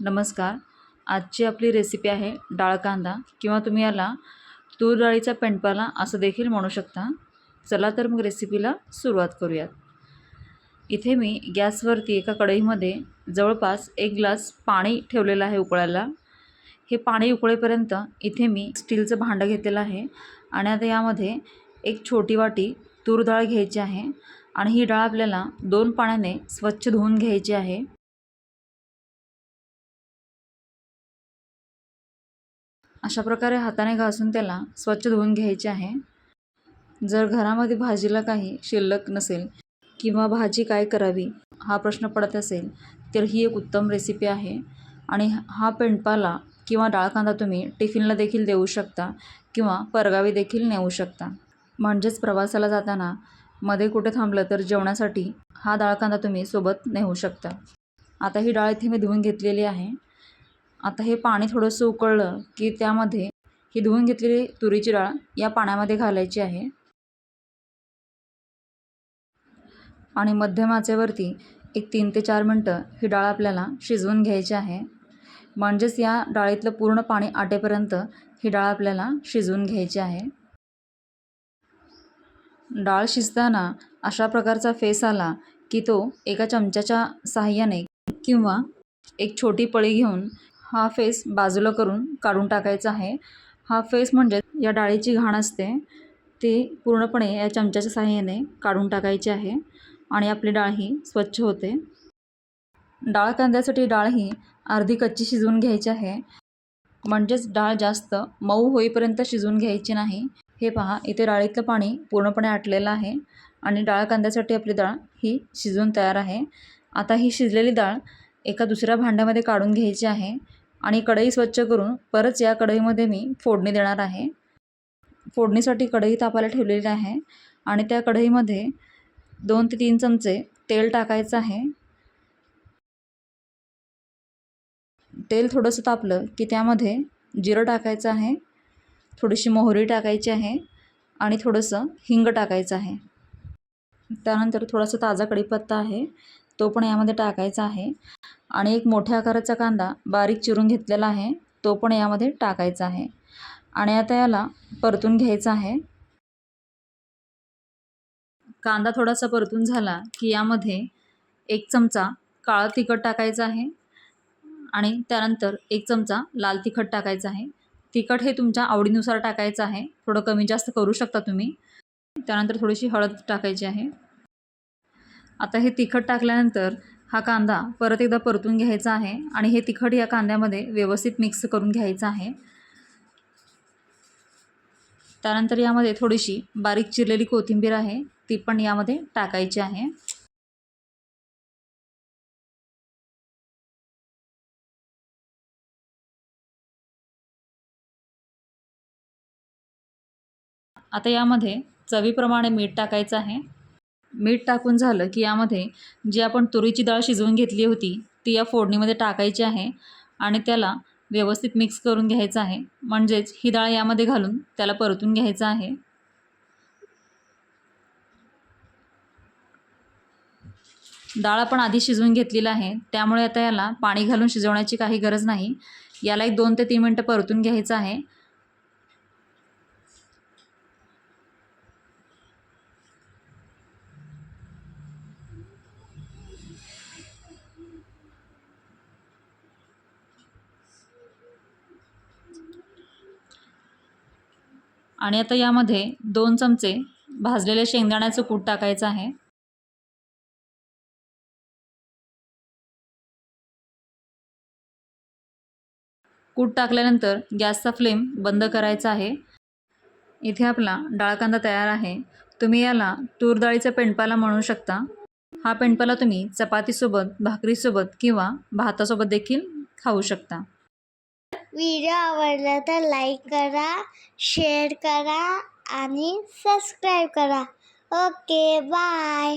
नमस्कार. आजची आपली रेसिपी आहे डाळ कांदा किंवा तुम्ही याला तूर डाळीचा पेंडपाला असं देखील म्हणू शकता. चला तर मग रेसिपीला सुरुवात करूयात. इथे मी गॅसवरती एका कढईमध्ये जवळपास एक ग्लास पाणी ठेवलेलं आहे उकळायला. हे पाणी उकळेपर्यंत इथे मी स्टीलचं भांडं घेतलेलं आहे आणि आता यामध्ये एक छोटी वाटी तूर डाळ घ्यायची आहे आणि ही डाळ आपल्याला दोन पाण्याने स्वच्छ धुवून घ्यायची आहे. अशा प्रकारे हाताने घासून त्याला स्वच्छ धुवून घ्यायचे आहे. जर घरामध्ये भाजीला काही शिल्लक नसेल किंवा भाजी काय करावी हा प्रश्न पडत असेल तर ही एक उत्तम रेसिपी आहे. आणि हा पेंडपाला किंवा डाळ कांदा तुम्ही टिफिनला देखील देऊ शकता किंवा परगावी देखील नेऊ शकता. म्हणजेच प्रवासाला जाताना मध्ये कुठे थांबलं तर जेवणासाठी हा डाळ कांदा तुम्ही सोबत नेऊ शकता. आता ही डाळ इथे मी धुवून घेतलेली आहे. आता हे पाणी थोडंसं उकळलं की त्यामध्ये ही धुवून घेतलेली तुरीची डाळ या पाण्यामध्ये घालायची आहे. आणि मध्यम आचेवरती एक तीन ते चार मिनटं ही डाळ आपल्याला शिजवून घ्यायची आहे. म्हणजेच या डाळीतलं पूर्ण पाणी आटेपर्यंत ही डाळ आपल्याला शिजवून घ्यायची आहे. डाळ शिजताना अशा प्रकारचा फेस आला की तो एका चमच्याच्या साहाय्याने किंवा एक छोटी पळी घेऊन हा फेस बाजूला करून काढून टाकायचा आहे. हा फेस म्हणजे या डाळीची घाण असते. ती पूर्णपणे या चमच्याच्या साहाय्याने काढून टाकायची आहे आणि आपली डाळ ही स्वच्छ होते. डाळ कांद्यासाठी डाळ ही अर्धी कच्ची शिजवून घ्यायची आहे. म्हणजेच डाळ जास्त मऊ होईपर्यंत शिजवून घ्यायची नाही. हे पहा इथे डाळीतलं पाणी पूर्णपणे आटलेलं आहे आणि डाळ कांद्यासाठी आपली डाळ ही शिजवून तयार आहे. आता ही शिजलेली डाळ एका दुसऱ्या भांड्यामध्ये काढून घ्यायची आहे. आणि कढई स्वच्छ करून परत या कढईमध्ये मी फोडणी देणार आहे. फोडणीसाठी कढई तापायला ठेवलेली आहे आणि त्या कढईमध्ये दोन ते तीन चमचे तेल टाकायचं आहे. तेल थोडंसं तापलं की त्यामध्ये जिरं टाकायचं आहे थोडीशी मोहरी टाकायची आहे आणि थोडंसं हिंग टाकायचं आहे. त्यानंतर थोडासा ताजा कढीपत्ता आहे. तो पण यामध्ये टाकायचा आहे. आणि एक मोठ्या आकाराचा कांदा बारीक चिरून घेतलेला आहे तो पण यामध्ये टाकायचा आहे. आणि आता याला परतून घ्यायचा आहे. कांदा थोडासा परतून झाला की यामध्ये एक चमचा काळं तिखट टाकायचं आहे. आणि त्यानंतर एक चमचा लाल तिखट टाकायचं आहे. तिखट हे तुमच्या आवडीनुसार टाकायचं आहे. थोडं कमी जास्त करू शकता तुम्ही. त्यानंतर थोडीशी हळद टाकायची आहे. आता हे तिखट टाकल्यानंतर हा कांदा परत एकदा परतून घ्यायचा आहे आणि हे तिखट या कांद्यामध्ये व्यवस्थित मिक्स करून घ्यायचं आहे. त्यानंतर यामध्ये थोडीशी बारीक चिरलेली कोथिंबीर आहे ती पण यामध्ये टाकायची आहे. आता यामध्ये चवीप्रमाणे मीठ टाकायचं आहे. मीठ टाकून झालं की यामध्ये जी आपण तुरीची डाळ शिजवून घेतली होती ती या फोडणीमध्ये टाकायची आहे आणि त्याला व्यवस्थित मिक्स करून घ्यायचं आहे. म्हणजेच ही डाळ यामध्ये घालून त्याला परतून घ्यायचं आहे. डाळ आपण आधी शिजवून घेतलेलं आहे. त्यामुळे आता याला पाणी घालून शिजवण्याची काही गरज नाही. याला एक दोन ते तीन मिनटं परतून घ्यायचं आहे. आणि आता यामध्ये दोन चमचे भाजलेले शेंगदाण्याचं कूट टाकायचं आहे. कूट टाकल्यानंतर गॅसचा फ्लेम बंद करायचा आहे. इथे आपला डाळ कांदा तयार आहे. तुम्ही याला तूर डाळीचा पेंडपाला म्हणू शकता. हा पेंडपाला तुम्ही चपातीसोबत भाकरीसोबत किंवा भातासोबत देखील खाऊ शकता. व्हिडिओ आवडला तर लाईक करा शेअर करा आणि सबस्क्राईब करा. Okay bye.